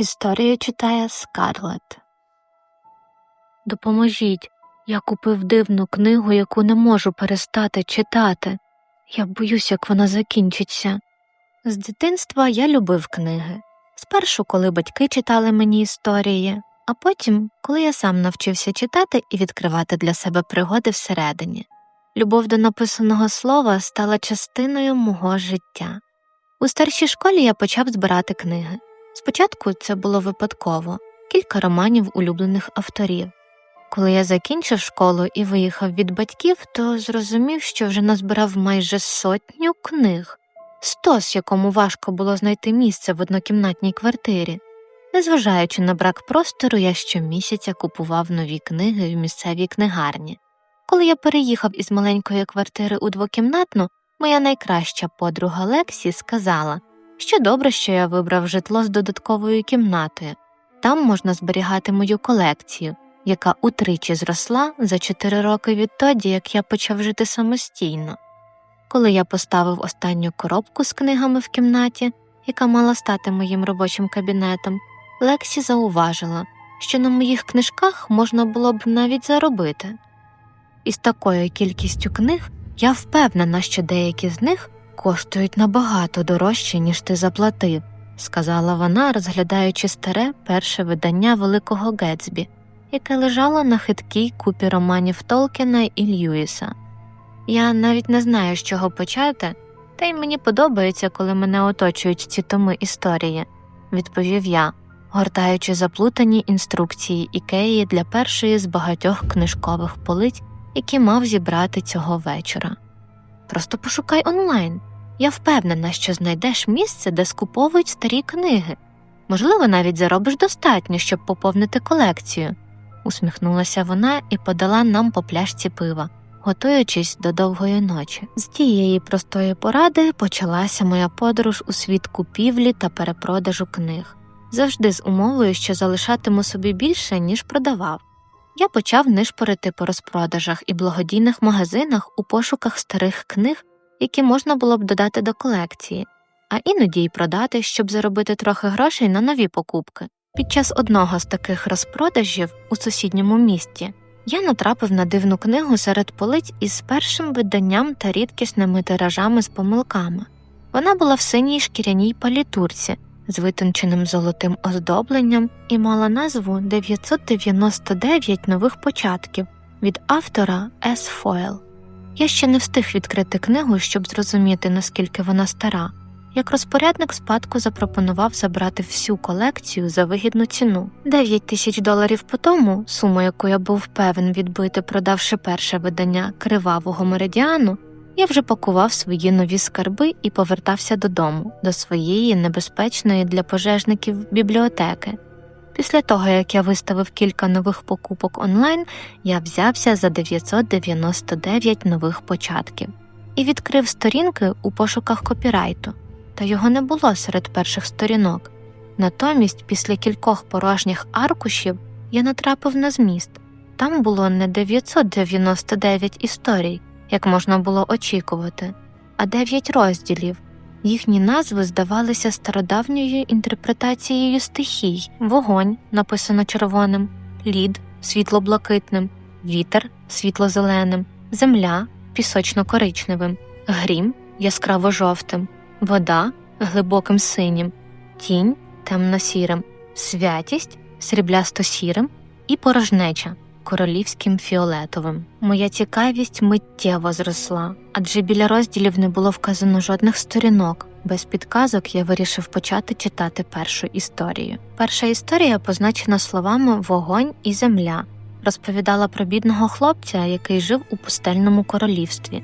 Історію читає Скарлет. Допоможіть. Я купив дивну книгу, яку не можу перестати читати. Я боюсь, як вона закінчиться. З дитинства я любив книги. Спершу, коли батьки читали мені історії, а потім, коли я сам навчився читати і відкривати для себе пригоди всередині. Любов до написаного слова стала частиною мого життя. У старшій школі я почав збирати книги. Спочатку це було випадково кілька романів улюблених авторів. Коли я закінчив школу і виїхав від батьків, то зрозумів, що вже назбирав майже сотню книг, стос, якому важко було знайти місце в однокімнатній квартирі. Незважаючи на брак простору, я щомісяця купував нові книги в місцевій книгарні. Коли я переїхав із маленької квартири у двокімнатну, моя найкраща подруга Лексі сказала, що добре, що я вибрав житло з додатковою кімнатою, там можна зберігати мою колекцію, яка утричі зросла за чотири роки відтоді, як я почав жити самостійно. Коли я поставив останню коробку з книгами в кімнаті, яка мала стати моїм робочим кабінетом, Лексі зауважила, що на моїх книжках можна було б навіть заробити. Із такою кількістю книг я впевнена, що деякі з них коштують набагато дорожче, ніж ти заплатив, сказала вона, розглядаючи старе перше видання Великого Гетсбі, яке лежало на хиткій купі романів Толкіна і Льюіса. Я навіть не знаю, з чого почати, та й мені подобається, коли мене оточують ці томи історії, відповів я, гортаючи заплутані інструкції ікеї для першої з багатьох книжкових полиць, які мав зібрати цього вечора. Просто пошукай онлайн. Я впевнена, що знайдеш місце, де скуповують старі книги. Можливо, навіть заробиш достатньо, щоб поповнити колекцію, усміхнулася вона і подала нам по пляшці пива, готуючись до довгої ночі. З тієї простої поради почалася моя подорож у світ купівлі та перепродажу книг, завжди з умовою, що залишатиму собі більше, ніж продавав. Я почав нишпорити по розпродажах і благодійних магазинах у пошуках старих книг які можна було б додати до колекції, а іноді й продати, щоб заробити трохи грошей на нові покупки. Під час одного з таких розпродажів у сусідньому місті я натрапив на дивну книгу серед полиць із першим виданням та рідкісними тиражами з помилками. Вона була в синій шкіряній палітурці з витонченим золотим оздобленням і мала назву 999 нових початків від автора С. Фойл. Я ще не встиг відкрити книгу, щоб зрозуміти, наскільки вона стара, як розпорядник спадку запропонував забрати всю колекцію за вигідну ціну 9 тисяч доларів по тому, суму, яку я був певен відбити, продавши перше видання кривавого меридіану, я вже пакував свої нові скарби і повертався додому, до своєї небезпечної для пожежників бібліотеки. Після того, як я виставив кілька нових покупок онлайн, я взявся за 999 нових початків і відкрив сторінки у пошуках копірайту, та його не було серед перших сторінок. Натомість, після кількох порожніх аркушів, я натрапив на зміст. Там було не 999 історій, як можна було очікувати, а 9 розділів. Їхні назви здавалися стародавньою інтерпретацією стихій. Вогонь, написано червоним, лід світло-блакитним, вітер світло-зеленим, земля пісочно-коричневим, грім яскраво жовтим, вода глибоким синім, тінь темно-сірим, святість сріблясто сірим і порожнеча королівським фіолетовим. Моя цікавість миттєво зросла, адже біля розділів не було вказано жодних сторінок. Без підказок я вирішив почати читати першу історію. Перша історія позначена словами вогонь і земля, розповідала про бідного хлопця, який жив у пустельному королівстві.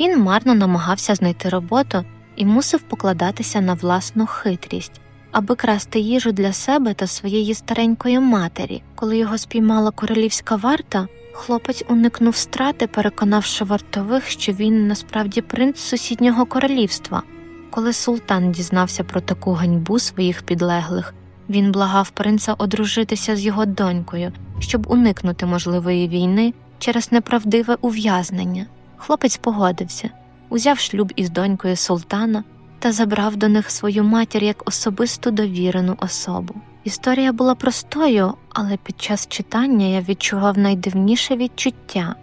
Він марно намагався знайти роботу і мусив покладатися на власну хитрість аби красти їжу для себе та своєї старенької матері. Коли його спіймала королівська варта, хлопець уникнув страти, переконавши вартових, що він насправді принц сусіднього королівства. Коли султан дізнався про таку ганьбу своїх підлеглих, він благав принца одружитися з його донькою, щоб уникнути можливої війни через неправдиве ув'язнення. Хлопець погодився, узяв шлюб із донькою султана та забрав до них свою матір як особисту довірену особу. Історія була простою, але під час читання я відчував найдивніше відчуття.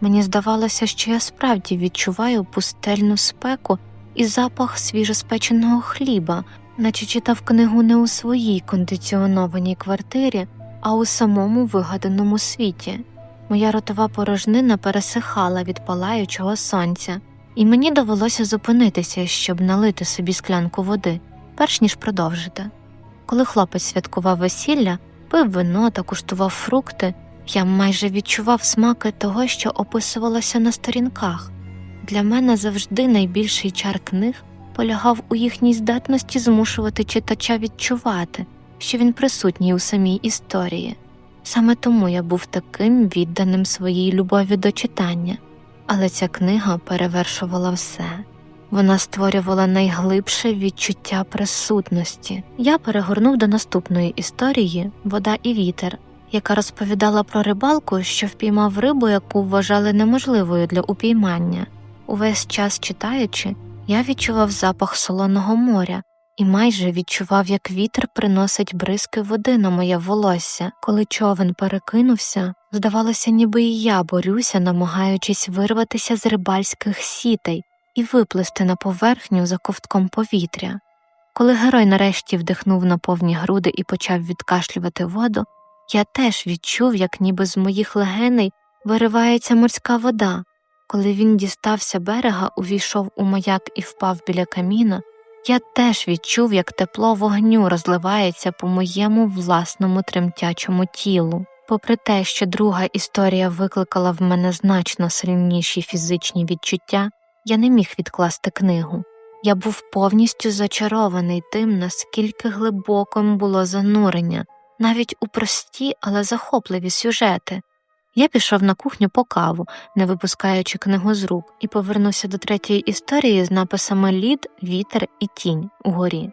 Мені здавалося, що я справді відчуваю пустельну спеку і запах свіжоспеченого хліба, наче читав книгу не у своїй кондиціонованій квартирі, а у самому вигаданому світі. Моя ротова порожнина пересихала від палаючого сонця, і мені довелося зупинитися, щоб налити собі склянку води, перш ніж продовжити. Коли хлопець святкував весілля, пив вино та куштував фрукти, я майже відчував смаки того, що описувалося на сторінках. Для мене завжди найбільший чар книг полягав у їхній здатності змушувати читача відчувати, що він присутній у самій історії. Саме тому я був таким відданим своїй любові до читання, але ця книга перевершувала все. Вона створювала найглибше відчуття присутності. Я перегорнув до наступної історії Вода і вітер, яка розповідала про рибалку, що впіймав рибу, яку вважали неможливою для упіймання. Увесь час читаючи, я відчував запах солоного моря і майже відчував, як вітер приносить бризки води на моє волосся. Коли човен перекинувся, здавалося, ніби і я борюся, намагаючись вирватися з рибальських сітей і виплисти на поверхню за ковтком повітря. Коли герой нарешті вдихнув на повні груди і почав відкашлювати воду, я теж відчув, як ніби з моїх легеней виривається морська вода. Коли він дістався берега, увійшов у маяк і впав біля каміна, я теж відчув, як тепло вогню розливається по моєму власному тремтячому тілу. Попри те, що друга історія викликала в мене значно сильніші фізичні відчуття, я не міг відкласти книгу. Я був повністю зачарований тим, наскільки глибоким було занурення, навіть у прості, але захопливі сюжети. Я пішов на кухню по каву, не випускаючи книгу з рук, і повернувся до третьої історії з написами Лід, Вітер і Тінь угорі.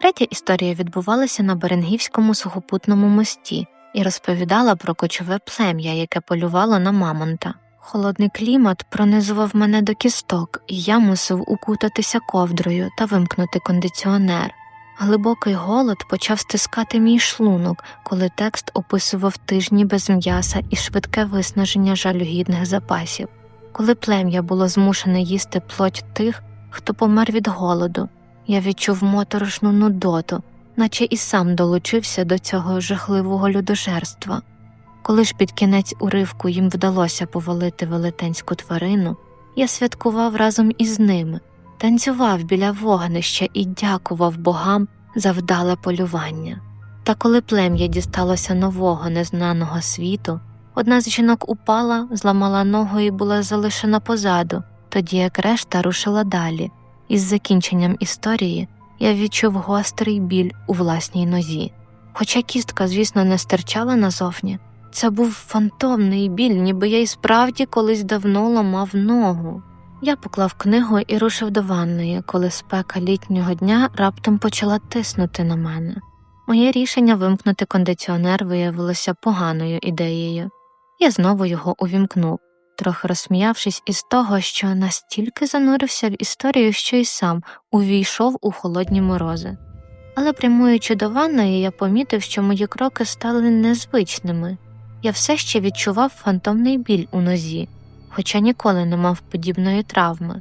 Третя історія відбувалася на Беренгівському сухопутному мості і розповідала про кочове плем'я, яке полювало на мамонта. Холодний клімат пронизував мене до кісток, і я мусив укутатися ковдрою та вимкнути кондиціонер. Глибокий голод почав стискати мій шлунок, коли текст описував тижні без м'яса і швидке виснаження жалюгідних запасів, коли плем'я було змушене їсти плоть тих, хто помер від голоду, я відчув моторошну нудоту, наче і сам долучився до цього жахливого людожерства. Коли ж під кінець уривку їм вдалося повалити велетенську тварину, я святкував разом із ними, танцював біля вогнища і дякував богам за вдале полювання. Та коли плем'я дісталося нового незнаного світу, одна з жінок упала, зламала ногу і була залишена позаду, тоді як решта рушила далі. Із закінченням історії я відчув гострий біль у власній нозі. Хоча кістка, звісно, не стирчала назовні, це був фантомний біль, ніби я й справді колись давно ламав ногу. Я поклав книгу і рушив до ванної, коли спека літнього дня раптом почала тиснути на мене. Моє рішення вимкнути кондиціонер виявилося поганою ідеєю. Я знову його увімкнув, трохи розсміявшись із того, що настільки занурився в історію, що й сам увійшов у холодні морози. Але прямуючи до ванної, я помітив, що мої кроки стали незвичними. Я все ще відчував фантомний біль у нозі, хоча ніколи не мав подібної травми.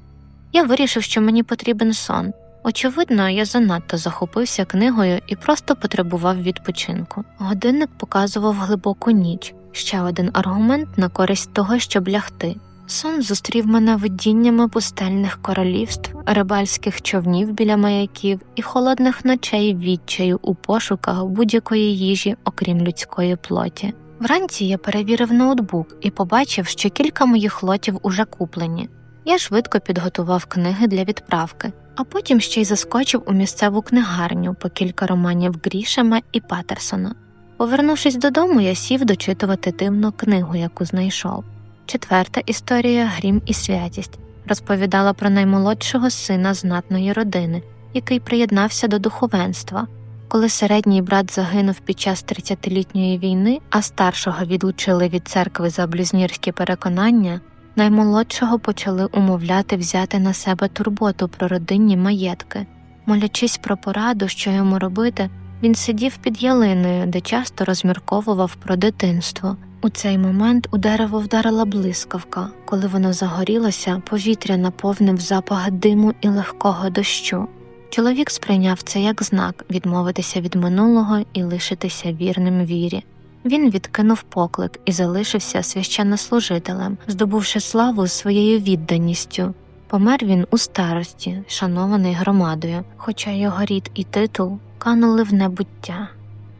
Я вирішив, що мені потрібен сон. Очевидно, я занадто захопився книгою і просто потребував відпочинку. Годинник показував глибоку ніч, ще один аргумент на користь того, щоб лягти. Сон зустрів мене видіннями пустельних королівств, рибальських човнів біля маяків і холодних ночей відчаю у пошуках будь-якої їжі, окрім людської плоті. Вранці я перевірив ноутбук і побачив, що кілька моїх лотів уже куплені. Я швидко підготував книги для відправки, а потім ще й заскочив у місцеву книгарню по кілька романів Грішема і Патерсона. Повернувшись додому, я сів дочитувати дивну книгу, яку знайшов. Четверта історія Грім і святість розповідала про наймолодшого сина знатної родини, який приєднався до духовенства. Коли середній брат загинув під час 30-літньої війни, а старшого відлучили від церкви за блюзнірські переконання, наймолодшого почали умовляти взяти на себе турботу про родинні маєтки. Молячись про пораду, що йому робити, Він сидів під ялиною, де часто розмірковував про дитинство. У цей момент у дерево вдарила блискавка. Коли воно загорілося, повітря наповнив запах диму і легкого дощу. Чоловік сприйняв це як знак відмовитися від минулого і лишитися вірним вірі. Він відкинув поклик і залишився священнослужителем, здобувши славу своєю відданістю. Помер він у старості, шанований громадою, хоча його рід і титул канули в небуття.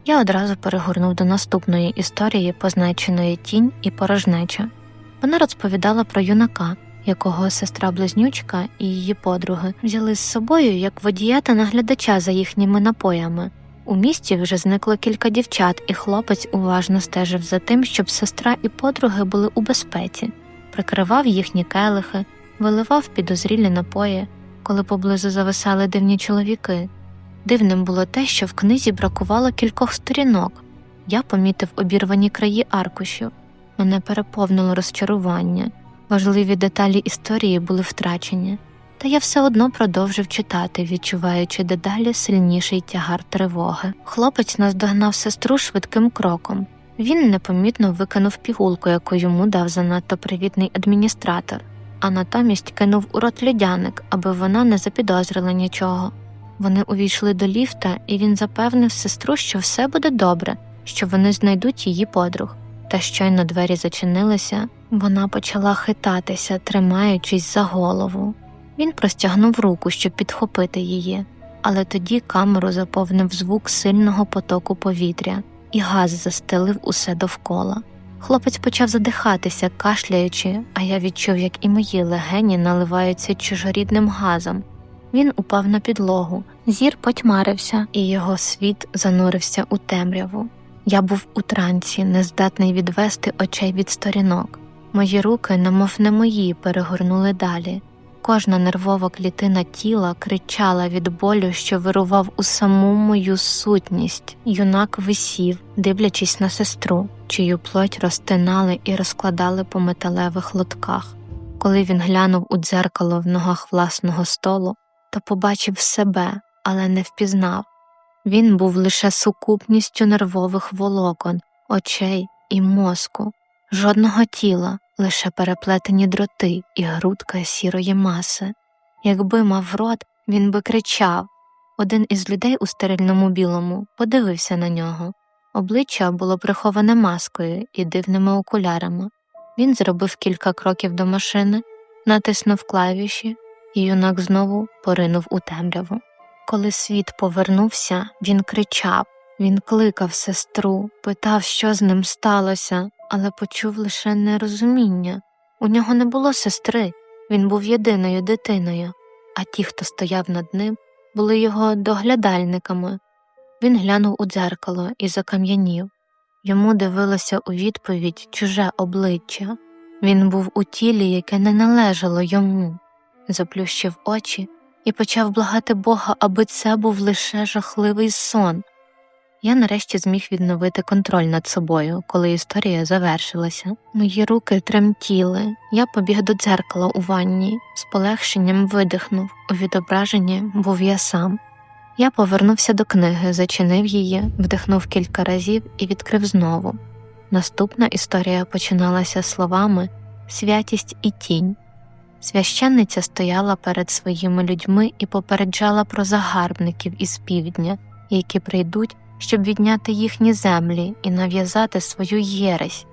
Я одразу перегорнув до наступної історії, позначеної тінь і порожнеча. Вона розповідала про юнака, якого сестра близнючка і її подруги взяли з собою як водія та наглядача за їхніми напоями. У місті вже зникло кілька дівчат, і хлопець уважно стежив за тим, щоб сестра і подруги були у безпеці, прикривав їхні келихи, виливав підозрілі напої, коли поблизу зависали дивні чоловіки. Дивним було те, що в книзі бракувало кількох сторінок. Я помітив обірвані краї аркушів. Мене переповнило розчарування. Важливі деталі історії були втрачені, та я все одно продовжив читати, відчуваючи дедалі сильніший тягар тривоги. Хлопець наздогнав сестру швидким кроком. Він непомітно викинув пігулку, яку йому дав занадто привітний адміністратор, а натомість кинув у рот льодяник, аби вона не запідозрила нічого. Вони увійшли до ліфта, і він запевнив сестру, що все буде добре, що вони знайдуть її подруг. Та щойно двері зачинилися, вона почала хитатися, тримаючись за голову. Він простягнув руку, щоб підхопити її, але тоді камеру заповнив звук сильного потоку повітря, і газ застелив усе довкола. Хлопець почав задихатися, кашляючи, а я відчув, як і мої легені наливаються чужорідним газом. Він упав на підлогу, зір потьмарився, і його світ занурився у темряву. Я був у трансі, нездатний відвести очей від сторінок. Мої руки, немов не мої, перегорнули далі. Кожна нервова клітина тіла кричала від болю, що вирував у саму мою сутність. Юнак висів, дивлячись на сестру, чию плоть розтинали і розкладали по металевих лотках. Коли він глянув у дзеркало в ногах власного столу, то побачив себе, але не впізнав. Він був лише сукупністю нервових волокон, очей і мозку, жодного тіла, лише переплетені дроти і грудка сірої маси. Якби мав рот, він би кричав. Один із людей у стерильному білому подивився на нього. Обличчя було приховане маскою і дивними окулярами. Він зробив кілька кроків до машини, натиснув клавіші, і юнак знову поринув у темряву. Коли світ повернувся, він кричав, він кликав сестру, питав, що з ним сталося, але почув лише нерозуміння. У нього не було сестри, він був єдиною дитиною, а ті, хто стояв над ним, були його доглядальниками. Він глянув у дзеркало і закам'янів. Йому дивилося у відповідь чуже обличчя. Він був у тілі, яке не належало йому, заплющив очі і почав благати Бога, аби це був лише жахливий сон. Я нарешті зміг відновити контроль над собою, коли історія завершилася. Мої руки тремтіли, я побіг до дзеркала у ванні, з полегшенням видихнув. У відображенні був я сам. Я повернувся до книги, зачинив її, вдихнув кілька разів і відкрив знову. Наступна історія починалася словами святість і тінь. Священниця стояла перед своїми людьми і попереджала про загарбників із півдня, які прийдуть, щоб відняти їхні землі і нав'язати свою єресь.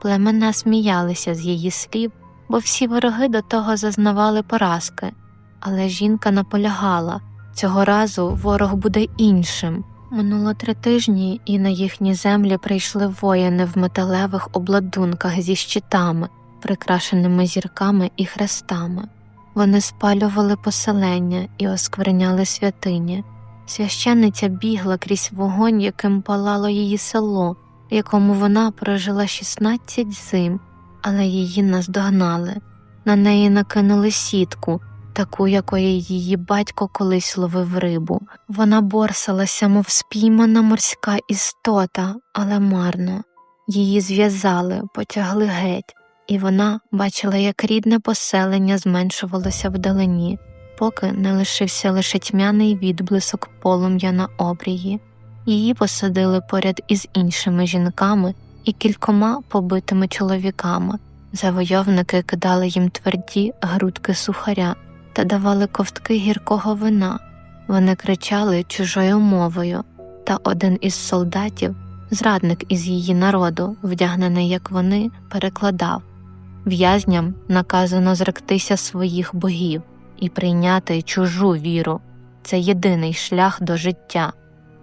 Племена сміялися з її слів, бо всі вороги до того зазнавали поразки, але жінка наполягала цього разу ворог буде іншим. Минуло три тижні, і на їхні землі прийшли воїни в металевих обладунках зі щитами прикрашеними зірками і хрестами. Вони спалювали поселення і оскверняли святині. Священниця бігла крізь вогонь, яким палало її село, в якому вона прожила 16 зим, але її наздогнали. На неї накинули сітку, таку, якої її батько колись ловив рибу. Вона борсалася, мов спіймана морська істота, але марно. Її зв'язали, потягли геть і вона бачила, як рідне поселення зменшувалося вдалині, поки не лишився лише тьмяний відблисок полум'я на обрії. Її посадили поряд із іншими жінками і кількома побитими чоловіками. Завойовники кидали їм тверді грудки сухаря та давали ковтки гіркого вина. Вони кричали чужою мовою, та один із солдатів, зрадник із її народу, вдягнений як вони, перекладав в'язням наказано зректися своїх богів і прийняти чужу віру. Це єдиний шлях до життя.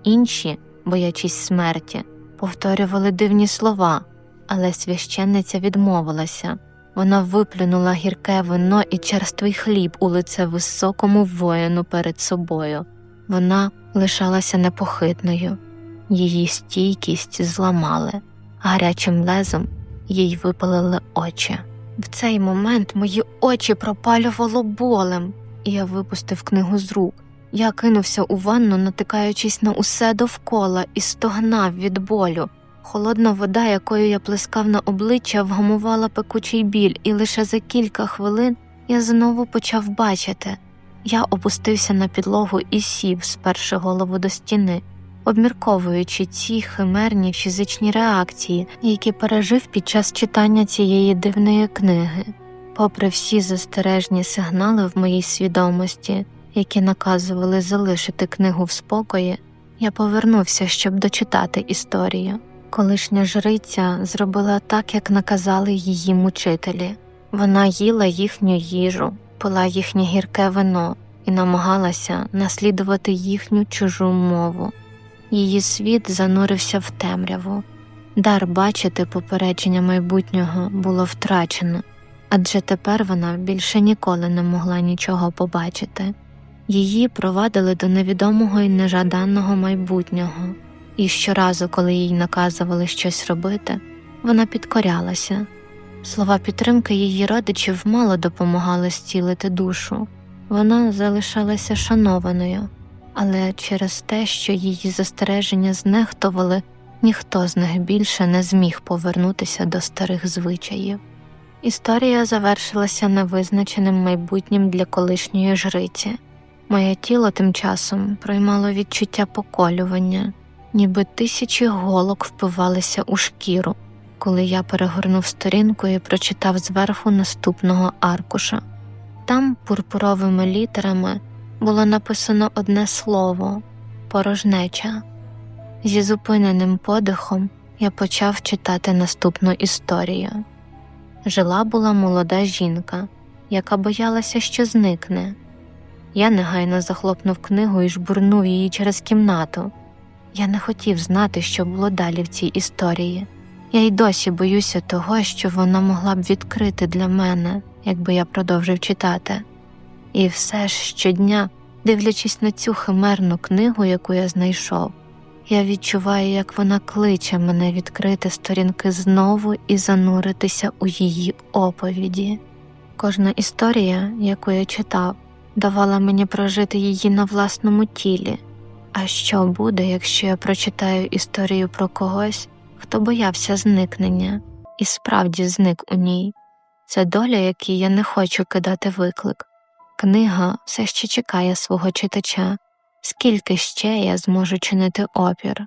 Інші, боячись смерті, повторювали дивні слова, але священниця відмовилася. Вона виплюнула гірке вино і черствий хліб у лице високому воїну перед собою. Вона лишалася непохитною, її стійкість зламали, гарячим лезом їй випалили очі. В цей момент мої очі пропалювало болем, і я випустив книгу з рук. Я кинувся у ванну, натикаючись на усе довкола, і стогнав від болю. Холодна вода, якою я плескав на обличчя, вгамувала пекучий біль, і лише за кілька хвилин я знову почав бачити. Я опустився на підлогу і сів, сперши голову до стіни, обмірковуючи ці химерні фізичні реакції, які пережив під час читання цієї дивної книги. Попри всі застережні сигнали в моїй свідомості, які наказували залишити книгу в спокої, я повернувся, щоб дочитати історію. Колишня жриця зробила так, як наказали її мучителі. Вона їла їхню їжу, пила їхнє гірке вино і намагалася наслідувати їхню чужу мову. Її світ занурився в темряву. Дар бачити попередження майбутнього було втрачено, адже тепер вона більше ніколи не могла нічого побачити. Її провадили до невідомого і нежаданого майбутнього, і щоразу, коли їй наказували щось робити, вона підкорялася. Слова підтримки її родичів мало допомагали зцілити душу, вона залишалася шанованою, але через те, що її застереження знехтували, ніхто з них більше не зміг повернутися до старих звичаїв. Історія завершилася невизначеним майбутнім для колишньої жриці. Моє тіло тим часом проймало відчуття поколювання, ніби тисячі голок впивалися у шкіру, коли я перегорнув сторінку і прочитав зверху наступного аркуша. Там пурпуровими літерами було написано одне слово порожнеча. Зі зупиненим подихом я почав читати наступну історію. Жила була молода жінка, яка боялася, що зникне. Я негайно захлопнув книгу і жбурнув її через кімнату. Я не хотів знати, що було далі в цій історії. Я й досі боюся того, що вона могла б відкрити для мене, якби я продовжив читати. І все ж щодня, дивлячись на цю химерну книгу, яку я знайшов, я відчуваю, як вона кличе мене відкрити сторінки знову і зануритися у її оповіді. Кожна історія, яку я читав, давала мені прожити її на власному тілі. А що буде, якщо я прочитаю історію про когось, хто боявся зникнення і справді зник у ній? Це доля, якій я не хочу кидати виклик. Книга все ще чекає свого читача, скільки ще я зможу чинити опір.